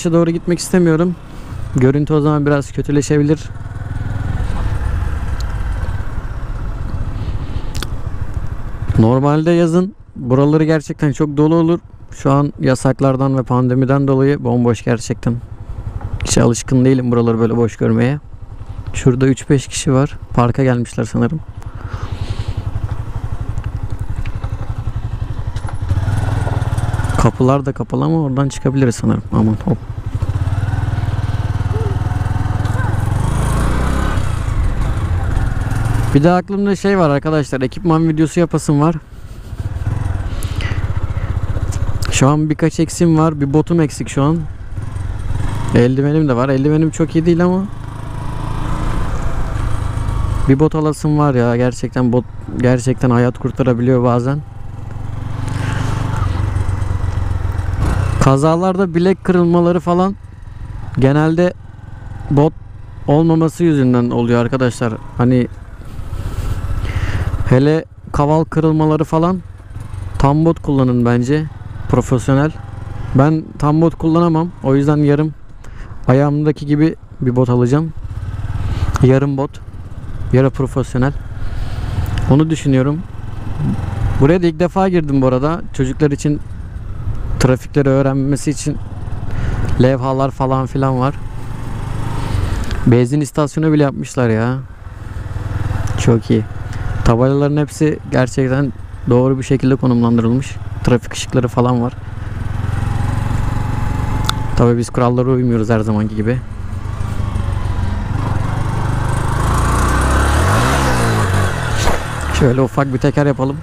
Aşağı doğru gitmek istemiyorum. Görüntü o zaman biraz kötüleşebilir. Normalde yazın buraları gerçekten çok dolu olur. Şu an yasaklardan ve pandemiden dolayı bomboş gerçekten. Hiç alışkın değilim buraları böyle boş görmeye. Şurada 3-5 kişi var. Parka gelmişler sanırım. Kapılar da kapalı ama oradan çıkabiliriz sanırım. Aman hop. Bir de aklımda şey var arkadaşlar. Ekipman videosu yapasım var. Şu an birkaç eksim var. Bir botum eksik şu an. Eldivenim de var. Eldivenim çok iyi değil ama bir bot alasım var ya. Gerçekten bot gerçekten hayat kurtarabiliyor bazen. Kazalarda bilek kırılmaları falan genelde bot olmaması yüzünden oluyor arkadaşlar. Hani hele kaval kırılmaları falan tam bot kullanın bence. Profesyonel. Ben tam bot kullanamam. O yüzden yarım ayağımdaki gibi bir bot alacağım. Yarım bot. Yarı profesyonel. Onu düşünüyorum. Buraya da ilk defa girdim bu arada. Çocuklar için trafikleri öğrenmesi için levhalar falan filan var. Benzin istasyonu bile yapmışlar ya. Çok iyi. Tabelaların hepsi gerçekten doğru bir şekilde konumlandırılmış. Trafik ışıkları falan var. Tabii biz kurallara uymuyoruz her zamanki gibi. Şöyle ufak bir teker yapalım.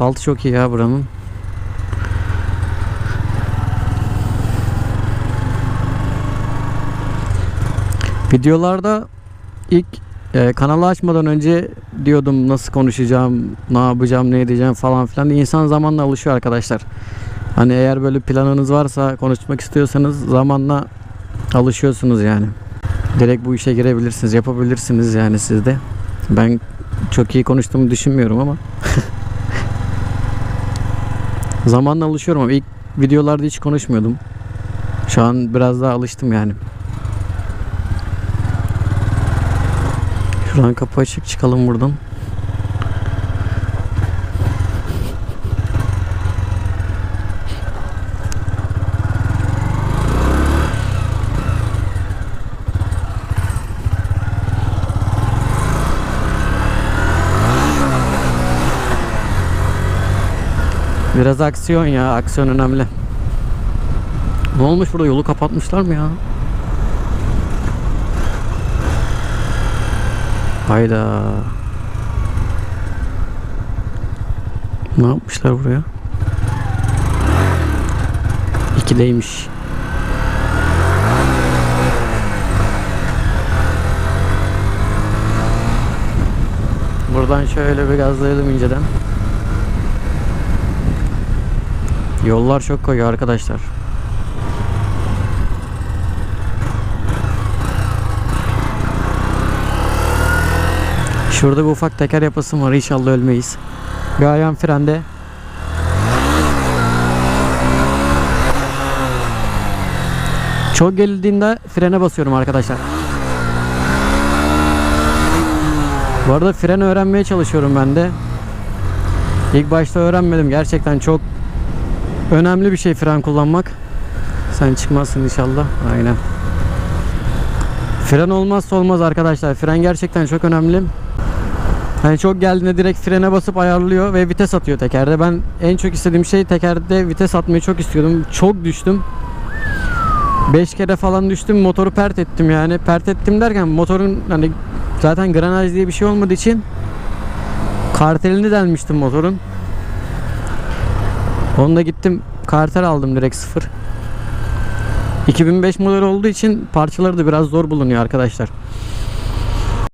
Asfaltı çok iyi ya buranın. Videolarda ilk e, kanalı açmadan önce diyordum nasıl konuşacağım, ne yapacağım, ne edeceğim falan filan. İnsan zamanla alışıyor arkadaşlar. Hani eğer böyle planınız varsa, konuşmak istiyorsanız zamanla alışıyorsunuz yani. Direkt bu işe girebilirsiniz, yapabilirsiniz yani siz de. Ben çok iyi konuştuğumu düşünmüyorum ama zamanla alışıyorum ama ilk videolarda hiç konuşmuyordum. Şu an biraz daha alıştım yani. Şuradan kapı açık çıkalım buradan. Biraz aksiyon ya. Aksiyon önemli. Ne olmuş burada? Yolu kapatmışlar mı ya? Hayda. Ne yapmışlar buraya? İkideymiş. Buradan şöyle bir gazlayalım inceden. Yollar çok koyu arkadaşlar. Şurada bir ufak teker yapasım var. İnşallah ölmeyiz. Bir frende. Çok gerildiğinde frene basıyorum arkadaşlar. Bu arada fren öğrenmeye çalışıyorum ben de. İlk başta öğrenmedim. Gerçekten çok önemli bir şey fren kullanmak. Sen çıkmazsın inşallah. Aynen. Fren olmazsa olmaz arkadaşlar. Fren gerçekten çok önemli. Hani çok geldiğinde direkt frene basıp ayarlıyor ve vites atıyor tekerde. Ben en çok istediğim şey tekerde vites atmayı çok istiyordum. Çok düştüm. 5 kere falan düştüm. Motoru pert ettim yani. Pert ettim derken motorun hani zaten granaj diye bir şey olmadığı için kartelini delmiştim motorun. Onda gittim kartel aldım direkt sıfır. 2005 model olduğu için parçaları da biraz zor bulunuyor arkadaşlar.